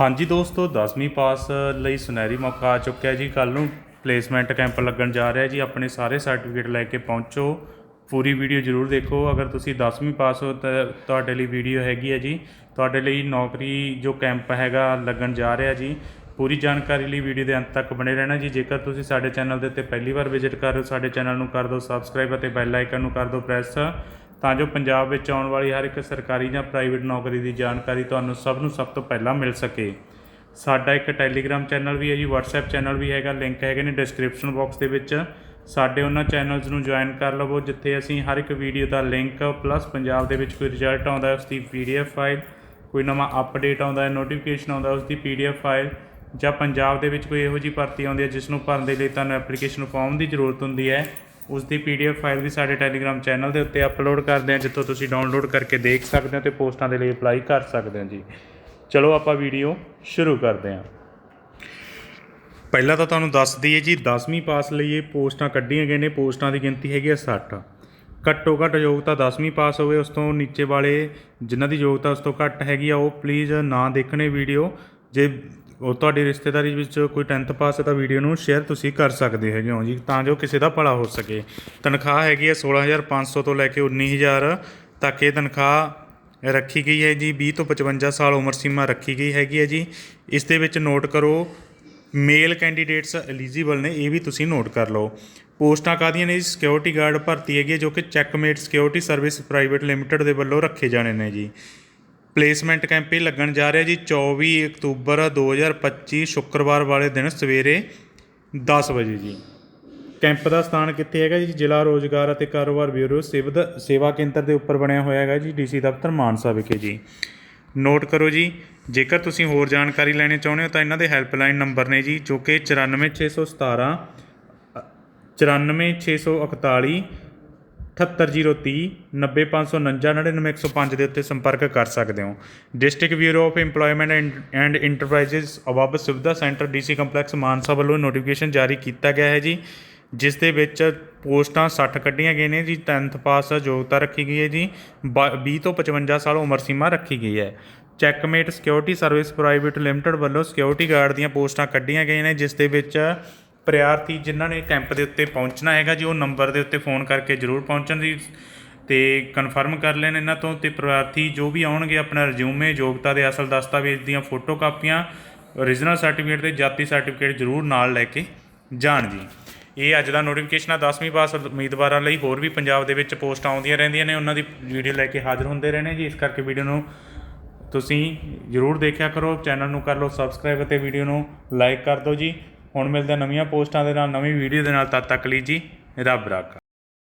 ਹਾਂਜੀ ਦੋਸਤੋ 10ਵੀਂ ਪਾਸ ਲਈ ਸੁਨਹਿਰੀ ਮੌਕਾ ਆ ਚੁੱਕਿਆ ਜੀ। ਕੱਲ ਨੂੰ ਪਲੇਸਮੈਂਟ ਕੈਂਪ ਲੱਗਣ ਜਾ ਰਿਹਾ ਜੀ। ਆਪਣੇ ਸਾਰੇ ਸਰਟੀਫਿਕੇਟ ਲੈ ਕੇ ਪਹੁੰਚੋ। ਪੂਰੀ ਵੀਡੀਓ ਜ਼ਰੂਰ ਦੇਖੋ। ਅਗਰ ਤੁਸੀਂ 10ਵੀਂ ਪਾਸ ਹੋ ਤਾਂ ਤੁਹਾਡੇ ਲਈ ਵੀਡੀਓ ਹੈਗੀ ਹੈ ਜੀ। ਤੁਹਾਡੇ ਲਈ ਨੌਕਰੀ ਜੋ ਕੈਂਪ ਹੈਗਾ ਲੱਗਣ ਜਾ ਰਿਹਾ ਜੀ। ਪੂਰੀ ਜਾਣਕਾਰੀ ਲਈ ਵੀਡੀਓ ਦੇ ਅੰਤ ਤੱਕ ਬਣੇ ਰਹਿਣਾ ਜੀ। ਜੇਕਰ ਤੁਸੀਂ ਸਾਡੇ ਚੈਨਲ ਦੇ ਉੱਤੇ ਪਹਿਲੀ ਵਾਰ ਵਿਜ਼ਿਟ ਕਰ ਰਹੇ ਹੋ, ਸਾਡੇ ਚੈਨਲ ਨੂੰ ਕਰ ਦਿਓ ਸਬਸਕ੍ਰਾਈਬ ਅਤੇ ਬੈਲ ਆਈਕਨ ਨੂੰ ਕਰ ਦਿਓ ਪ੍ਰੈਸ ਤਾਂ ਜੋ ਪੰਜਾਬ ਵਿੱਚ ਆਉਣ ਵਾਲੀ ਹਰ ਇੱਕ ਸਰਕਾਰੀ ਜਾਂ ਪ੍ਰਾਈਵੇਟ ਨੌਕਰੀ ਦੀ ਜਾਣਕਾਰੀ ਤੁਹਾਨੂੰ ਸਭ ਨੂੰ ਸਭ ਤੋਂ ਪਹਿਲਾਂ ਮਿਲ ਸਕੇ। ਸਾਡਾ ਇੱਕ ਟੈਲੀਗ੍ਰਾਮ ਚੈਨਲ ਵੀ ਹੈ ਜੀ, WhatsApp ਚੈਨਲ ਵੀ ਹੈਗਾ, ਲਿੰਕ ਹੈਗੇ ਨੇ ਡਿਸਕ੍ਰਿਪਸ਼ਨ ਬਾਕਸ ਦੇ ਵਿੱਚ। ਸਾਡੇ ਉਹਨਾਂ ਚੈਨਲਸ ਨੂੰ ਜੁਆਇਨ ਕਰ ਲਵੋ, ਜਿੱਥੇ ਅਸੀਂ ਹਰ ਇੱਕ ਵੀਡੀਓ ਦਾ ਲਿੰਕ ਪਲੱਸ ਪੰਜਾਬ ਦੇ ਵਿੱਚ ਕੋਈ ਰਿਜ਼ਲਟ ਆਉਂਦਾ ਹੈ ਉਸ ਦੀ PDF ਫਾਈਲ ਕੋਈ ਨਵਾਂ ਅਪਡੇਟ ਆਉਂਦਾ ਹੈ ਨੋਟੀਫਿਕੇਸ਼ਨ ਆਉਂਦਾ ਉਸ ਦੀ PDF ਫਾਈਲ ਜਾਂ ਪੰਜਾਬ ਦੇ ਵਿੱਚ ਕੋਈ ਇਹੋ ਜਿਹੀ ਭਰਤੀ ਆਉਂਦੀ ਹੈ, ਜਿਸ ਨੂੰ ਭਰਨ ਦੇ ਲਈ ਤੁਹਾਨੂੰ ਐਪਲੀਕੇਸ਼ਨ ਫਾਰਮ ਦੀ ਜ਼ਰੂਰਤ ਹੁੰਦੀ ਹੈ। ਉਸ ਦੀ PDF ਫਾਈਲ ਵੀ ਸਾਡੇ ਟੈਲੀਗ੍ਰਾਮ ਚੈਨਲ ਦੇ ਉੱਤੇ ਅਪਲੋਡ ਕਰਦੇ ਹਾਂ, ਜਿੱਥੋਂ ਤੁਸੀਂ ਡਾਊਨਲੋਡ ਕਰਕੇ ਦੇਖ ਸਕਦੇ ਹੋ ਤੇ ਪੋਸਟਾਂ ਦੇ ਲਈ ਅਪਲਾਈ ਕਰ ਸਕਦੇ ਹੋ ਜੀ। ਚਲੋ ਆਪਾਂ ਵੀਡੀਓ ਸ਼ੁਰੂ ਕਰਦੇ ਹਾਂ। ਪਹਿਲਾਂ ਤਾਂ ਤੁਹਾਨੂੰ ਦੱਸ ਦਈਏ ਜੀ 10ਵੀਂ ਪਾਸ ਲਈ ਇਹ ਪੋਸਟਾਂ ਕੱਢੀਆਂ ਗਈਆਂ ਨੇ, ਪੋਸਟਾਂ ਦੀ ਗਿਣਤੀ ਹੈਗੀ ਹੈ 60 ਘੱਟੋ ਘੱਟ ਯੋਗਤਾ 10ਵੀਂ ਪਾਸ ਹੋਵੇ, ਉਸ ਤੋਂ ਨੀਚੇ ਵਾਲੇ ਜਿਨ੍ਹਾਂ ਦੀ ਯੋਗਤਾ ਉਸ ਤੋਂ ਘੱਟ ਹੈਗੀ ਆ, ਉਹ ਪਲੀਜ਼ ਨਾ ਦੇਖਣੇ ਵੀਡੀਓ ਜੇ ਉਹ ਤੁਹਾਡੀ ਰਿਸ਼ਤੇਦਾਰੀ ਵਿੱਚ ਕੋਈ 10th ਪਾਸ ਹੈ ਤਾਂ ਵੀਡੀਓ ਨੂੰ ਸ਼ੇਅਰ ਤੁਸੀਂ ਕਰ ਸਕਦੇ ਹੈਗੇ ਹੋ ਜੀ, ਤਾਂ ਜੋ ਕਿਸੇ ਦਾ ਭਲਾ ਹੋ ਸਕੇ। ਤਨਖਾਹ ਹੈਗੀ ਹੈ 16500 ਤੋਂ ਲੈ ਕੇ 19000 ਤੱਕ ਇਹ ਤਨਖਾਹ ਰੱਖੀ ਗਈ ਹੈ ਜੀ 20 ਤੋਂ 55 ਸਾਲ ਉਮਰ ਸੀਮਾ ਰੱਖੀ ਗਈ ਹੈਗੀ ਹੈ ਜੀ। ਇਸ ਦੇ ਵਿੱਚ ਨੋਟ ਕਰੋ ਮੇਲ ਕੈਂਡੀਡੇਟਸ ਐਲੀਜੀਬਲ ਨੇ, ਇਹ ਵੀ ਤੁਸੀਂ ਨੋਟ ਕਰ ਲਓ। ਪੋਸਟਾਂ ਕਾਹਦੀਆਂ ਨੇ ਜੀ? ਸਿਕਿਉਰਿਟੀ ਗਾਰਡ ਭਰਤੀ ਹੈਗੀ ਹੈ, ਜੋ ਕਿ checkmate security service private limited ਦੇ ਵੱਲੋਂ ਰੱਖੇ ਜਾਣੇ ਨੇ ਜੀ। ਪਲੇਸਮੈਂਟ ਕੈਂਪ ਇਹ ਲੱਗਣ ਜਾ ਰਿਹਾ ਜੀ 24 ਅਕਤੂਬਰ 2025 ਸ਼ੁੱਕਰਵਾਰ ਵਾਲੇ ਦਿਨ ਸਵੇਰੇ 10 ਵਜੇ ਜੀ। ਕੈਂਪ ਦਾ ਸਥਾਨ ਕਿੱਥੇ ਹੈਗਾ ਜੀ? ਜ਼ਿਲ੍ਹਾ ਰੋਜ਼ਗਾਰ ਅਤੇ ਕਾਰੋਬਾਰ ਬਿਊਰੋ ਸਿਵਦ ਸੇਵਾ ਕੇਂਦਰ ਦੇ ਉੱਪਰ ਬਣਿਆ ਹੋਇਆ ਹੈਗਾ ਜੀ, ਡੀਸੀ ਦਫ਼ਤਰ ਮਾਨਸਾ ਵਿਖੇ ਜੀ। ਨੋਟ ਕਰੋ ਜੀ, ਜੇਕਰ ਤੁਸੀਂ ਹੋਰ ਜਾਣਕਾਰੀ ਲੈਣੀ ਚਾਹੁੰਦੇ ਹੋ ਤਾਂ ਇਹਨਾਂ ਦੇ ਹੈਲਪਲਾਈਨ ਨੰਬਰ ਨੇ ਜੀ, ਜੋ ਕਿ 94617 94641 78030 90549 ਦੇ ਉੱਤੇ ਸੰਪਰਕ ਕਰ ਸਕਦੇ ਹੋ। District bureau of employment and enterprises above Suvidha centre DC complex Mansa ਵੱਲੋਂ ਨੋਟੀਫਿਕੇਸ਼ਨ ਜਾਰੀ ਕੀਤਾ ਗਿਆ ਹੈ ਜੀ, ਜਿਸ ਦੇ ਵਿੱਚ ਪੋਸਟਾਂ 60 ਕੱਢੀਆਂ ਗਈਆਂ ਨੇ ਜੀ 10th ਪਾਸ ਯੋਗਤਾ ਰੱਖੀ ਗਈ ਹੈ ਜੀ, ਬ- 20 ਤੋਂ 55 ਸਾਲ ਉਮਰ ਸੀਮਾ ਰੱਖੀ ਗਈ ਹੈ। Checkmate security service private limited ਵੱਲੋਂ ਸਿਕਿਉਰਿਟੀ ਗਾਰਡ ਦੀਆਂ ਪੋਸਟਾਂ ਕੱਢੀਆਂ ਗਈਆਂ ਨੇ, ਜਿਸ ਦੇ ਵਿੱਚ ਪ੍ਰਿਆਰਥੀ ਜਿਨ੍ਹਾਂ ਨੇ ਕੈਂਪ ਦੇ ਉੱਤੇ ਪਹੁੰਚਣਾ ਹੈਗਾ ਜੀ, ਉਹ ਨੰਬਰ ਦੇ ਉੱਤੇ ਫੋਨ ਕਰਕੇ ਜ਼ਰੂਰ ਪਹੁੰਚਣ ਦੀ ਤੇ ਕਨਫਰਮ ਕਰ ਲੈਣ ਇਹਨਾਂ ਤੋਂ ਤੇ ਪ੍ਰਾਰਥੀ ਜੋ ਵੀ ਆਉਣਗੇ ਆਪਣਾ ਰਿਜ਼ਿਊਮੇ ਯੋਗਤਾ ਦੇ ਅਸਲ ਦਸਤਾਵੇਜ਼ ਦੀਆਂ ਫੋਟੋ ਕਾਪੀਆਂ ਓਰੀਜਨਲ ਸਰਟੀਫਿਕੇਟ ਤੇ ਜਾਤੀ ਸਰਟੀਫਿਕੇਟ ਜ਼ਰੂਰ ਨਾਲ ਲੈ ਕੇ ਜਾਣ ਜੀ। ਇਹ ਅੱਜ ਦਾ ਨੋਟੀਫਿਕੇਸ਼ਨ ਆ 10ਵੀਂ ਪਾਸ ਉਮੀਦਵਾਰਾਂ ਲਈ ਹੋਰ ਵੀ ਪੰਜਾਬ ਦੇ ਵਿੱਚ ਪੋਸਟ ਆਉਂਦੀਆਂ ਰਹਿੰਦੀਆਂ ਨੇ, ਉਹਨਾਂ ਦੀ ਵੀਡੀਓ ਲੈ ਕੇ ਹਾਜ਼ਰ ਹੁੰਦੇ ਰਹਿਣੇ ਜੀ। ਇਸ ਕਰਕੇ ਵੀਡੀਓ ਨੂੰ ਤੁਸੀਂ ਜ਼ਰੂਰ ਦੇਖਿਆ ਕਰੋ, ਚੈਨਲ ਨੂੰ ਕਰ ਲਓ ਸਬਸਕ੍ਰਾਈਬ ਅਤੇ ਵੀਡੀਓ ਨੂੰ ਲਾਈਕ ਕਰ ਦਿਓ ਜੀ। ਹੁਣ ਮਿਲਦੇ ਨਵੀਆਂ ਪੋਸਟਾਂ ਦੇ ਨਾਲ, ਨਵੀਂ ਵੀਡੀਓ ਦੇ ਨਾਲ, ਤਦ ਤੱਕ ਲਈ ਜੀ, ਰੱਬ ਰਾਖਾ।